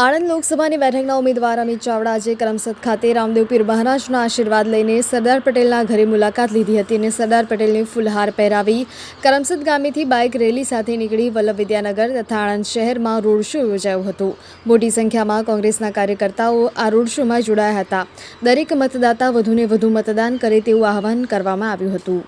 આણંદ લોકસભાની બેઠકના ઉમેદવાર અમિત ચાવડા આજે કરમસદ ખાતે રામદેવ પીર મહારાજના આશીર્વાદ લઈને સરદાર પટેલના ઘરે મુલાકાત લીધી હતી અને સરદાર પટેલને ફૂલહાર પહેરાવી કરમસદ ગામેથી બાઇક રેલી સાથે નીકળી વલ્લભ વિદ્યાનગર તથા આણંદ શહેરમાં રોડ શો યોજાયો હતો. મોટી સંખ્યામાં કોંગ્રેસના કાર્યકર્તાઓ આ રોડ શોમાં જોડાયા હતા. દરેક મતદાતા વધુને વધુ મતદાન કરે તેવું આહવાન કરવામાં આવ્યું હતું.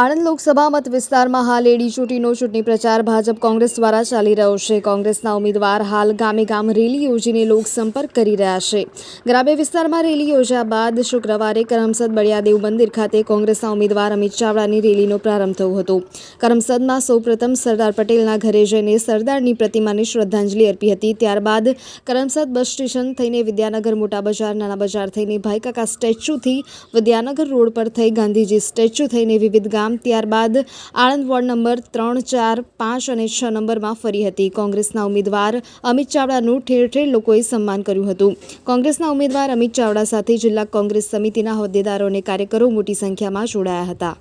આણંદ લોકસભા મત વિસ્તારમાં હાલ એડી ચૂંટણીનો ચૂંટણી પ્રચાર ભાજપ કોંગ્રેસ દ્વારા ચાલી રહ્યો છે. કોંગ્રેસના ઉમેદવાર હાલ ગામે ગામ રેલી યોજીને લોકસંપર્ક કરી રહ્યા છે. ગ્રામ્ય વિસ્તારમાં રેલી યોજ્યા બાદ શુક્રવારે કરમસદ બળિયાદેવ મંદિર ખાતે કોંગ્રેસના ઉમેદવાર અમિત ચાવડાની રેલીનો પ્રારંભ થયો હતો. કરમસદમાં સૌપ્રથમ સરદાર પટેલના ઘરે જઈને સરદારની પ્રતિમાને શ્રદ્ધાંજલિ અર્પી હતી. ત્યારબાદ કરમસદ બસ સ્ટેશન થઈને વિદ્યાનગર મોટા બજાર, નાના બજાર થઈને ભાઈકાકા સ્ટેચ્યુથી વિદ્યાનગર રોડ પર થઈ ગાંધીજી સ્ટેચ્યુ થઈને વિવિધ ગામ ત્યારબાદ આણંદ વોર્ડ નંબર ત્રણ, ચાર, પાંચ અને છ નંબરમાં ફરી હતી. કોંગ્રેસના ઉમેદવાર અમિત ચાવડાનું ઠેર ઠેર લોકોએ સન્માન કર્યું હતું. કોંગ્રેસના ઉમેદવાર અમિત ચાવડા સાથે જિલ્લા કોંગ્રેસ સમિતિના હોદ્દેદારો અને કાર્યકરો મોટી સંખ્યામાં જોડાયા હતા.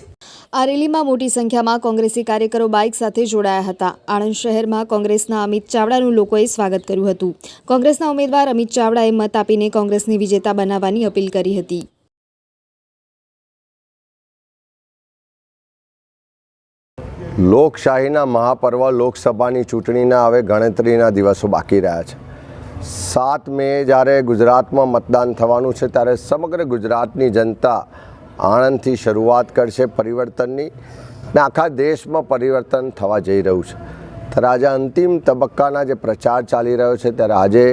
આ રેલીમાં મોટી સંખ્યામાં કોંગ્રેસી કાર્યકરો બાઇક સાથે જોડાયા હતા. આણંદ શહેરમાં કોંગ્રેસના અમિત ચાવડાનું લોકોએ સ્વાગત કર્યું હતું. કોંગ્રેસના ઉમેદવાર અમિત ચાવડાએ મત આપીને કોંગ્રેસને વિજેતા બનાવવાની અપીલ કરી હતી. લોકશાહીના મહાપર્વ લોકસભાની ચૂંટણીના હવે ગણતરીના દિવસો બાકી રહ્યા છે. સાત મે જ્યારે ગુજરાતમાં મતદાન થવાનું છે, ત્યારે સમગ્ર ગુજરાતની જનતા આણંદથી શરૂઆત કરશે પરિવર્તનની ને આખા દેશમાં પરિવર્તન થવા જઈ રહ્યું છે. ત્યારે આજે અંતિમ તબક્કાના જે પ્રચાર ચાલી રહ્યો છે, ત્યારે આજે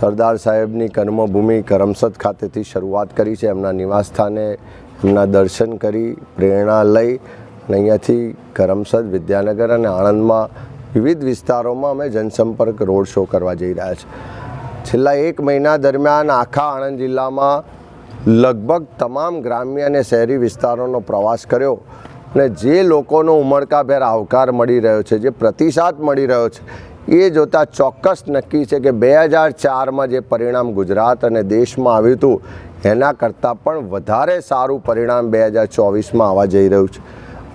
સરદાર સાહેબની કર્મભૂમિ કરમસદ ખાતેથી શરૂઆત કરી છે. એમના નિવાસસ્થાને એમના દર્શન કરી, પ્રેરણા લઈ અને અહીંયાથી કરમસદ, વિદ્યાનગર અને આણંદમાં વિવિધ વિસ્તારોમાં અમે જનસંપર્ક રોડ શો કરવા જઈ રહ્યા છીએ છેલ્લા એક મહિના દરમિયાન આખા આણંદ જિલ્લામાં લગભગ તમામ ગ્રામ્ય અને શહેરી વિસ્તારોનો પ્રવાસ કર્યો અને જે લોકોનો ઉમળકાભેર આવકાર મળી રહ્યો છે, જે પ્રતિસાદ મળી રહ્યો છે, એ જોતાં ચોક્કસ નક્કી છે કે બે હજાર ચારમાં જે પરિણામ ગુજરાત અને દેશમાં આવ્યું હતું, એના કરતાં પણ વધારે સારું પરિણામ બે હજાર ચોવીસમાં આવવા જઈ રહ્યું છે.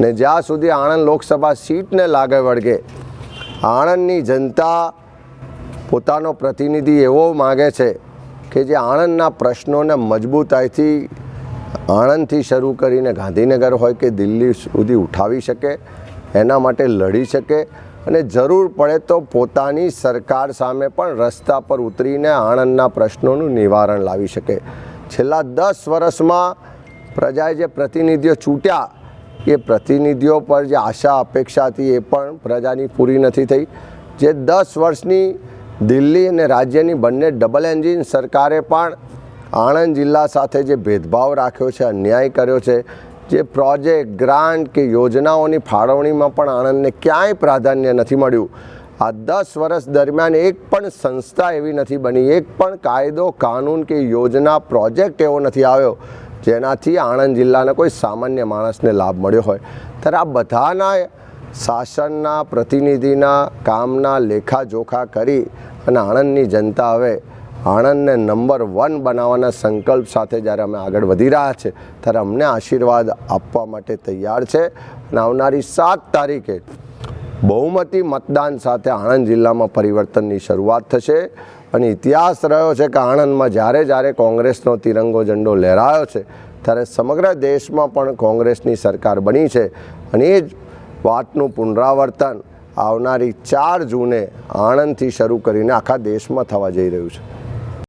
ને જ્યાં સુધી આણંદ લોકસભા સીટને લાગે વળગે, આણંદની જનતા પોતાનો પ્રતિનિધિ એવો માગે છે કે જે આણંદના પ્રશ્નોને મજબૂતાઈથી આણંદથી શરૂ કરીને ગાંધીનગર હોય કે દિલ્હી સુધી ઉઠાવી શકે, એના માટે લડી શકે અને જરૂર પડે તો પોતાની સરકાર સામે પણ રસ્તા પર ઉતરીને આણંદના પ્રશ્નોનું નિવારણ લાવી શકે. છેલ્લા દસ વર્ષમાં પ્રજાએ જે પ્રતિનિધિઓ ચૂંટ્યા એ પ્રતિનિધિઓ પર જે આશા, અપેક્ષા હતી એ પણ પ્રજાની પૂરી નથી થઈ. જે દસ વર્ષની દિલ્હી અને રાજ્યની બંને ડબલ એન્જિન સરકારે પણ આણંદ જિલ્લા સાથે જે ભેદભાવ રાખ્યો છે, અન્યાય કર્યો છે, જે પ્રોજેક્ટ, ગ્રાન્ટ કે યોજનાઓની ફાળવણીમાં પણ આણંદને ક્યાંય પ્રાધાન્ય નથી મળ્યું. આ દસ વર્ષ દરમિયાન એક પણ સંસ્થા એવી નથી બની. એક પણ કાયદો, કાનૂન કે યોજના, પ્રોજેક્ટ એવો નથી આવ્યો. જેનાથી આણંદ જિલ્લાના કોઈ સામાન્ય માણસને લાભ મળ્યો હોય. ત્યારે આ બધાના શાસનના, પ્રતિનિધિના, કામના લેખાજોખા કરી અને આણંદની જનતા હવે આણંદને નંબર વન બનાવવાના સંકલ્પ સાથે જ્યારે અમે આગળ વધી રહ્યા છે, ત્યારે અમને આશીર્વાદ આપવા માટે તૈયાર છે અને આવનારી સાત તારીખે બહુમતી મતદાન સાથે આણંદ જિલ્લામાં પરિવર્તનની શરૂઆત થશે. અને ઇતિહાસ રહ્યો છે કે આણંદમાં જ્યારે જ્યારે કોંગ્રેસનો તિરંગો ઝંડો લહેરાયો છે, ત્યારે સમગ્ર દેશમાં પણ કોંગ્રેસની સરકાર બની છે. અને એ જ વાતનું પુનરાવર્તન આવનારી ચાર જૂને આણંદથી શરૂ કરીને આખા દેશમાં થવા જઈ રહ્યું છે.